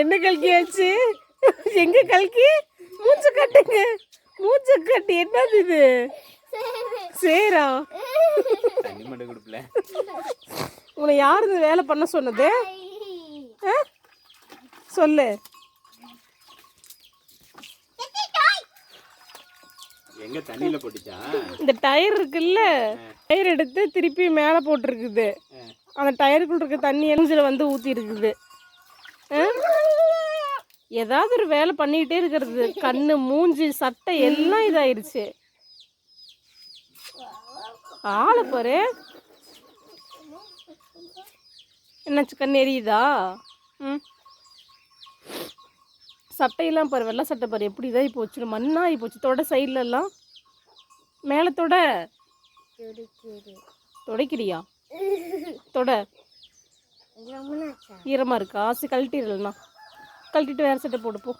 என்ன கல்கியாச்சு எங்க கல்கி? மூச்ச கட்டுங்க. மூச்ச கட்டு என்னது இது? சேரா? உன்னை யார் இந்த வேலை பண்ண சொன்னது? சொல்லு. எங்க தண்ணியில போட்டுச்சா? இந்த டயர் இருக்குல்ல? டயர் எடுத்து திருப்பி மேலே போட்டிருக்குது. அந்த டயருக்குள்ள இருக்க தண்ணி எஞ்சில் வந்து ஊற்றி இருக்குது? ஏதாவது ஒரு வேலை பண்ணிக்கிட்டே இருக்கிறது. கண்ணு மூஞ்சி சட்டை எல்லாம் இதாயிருச்சு. ஆளை பாரு. என்னாச்சு கண்ணு எரியுதா? ம். சட்டையெல்லாம் பாரு வெள்ளை சட்டை பாரு. எப்படி இதாகி போச்சு? மண்ணாகி போச்சு. தொட சைடுல எல்லாம். மேலே தொட. துடைக்கிறியா? தொட. ஈரமாக இருக்கா. ஆசை கழட்டிடலண்ணா கழட்டிட்டு வேறு சட்டை போடு போ.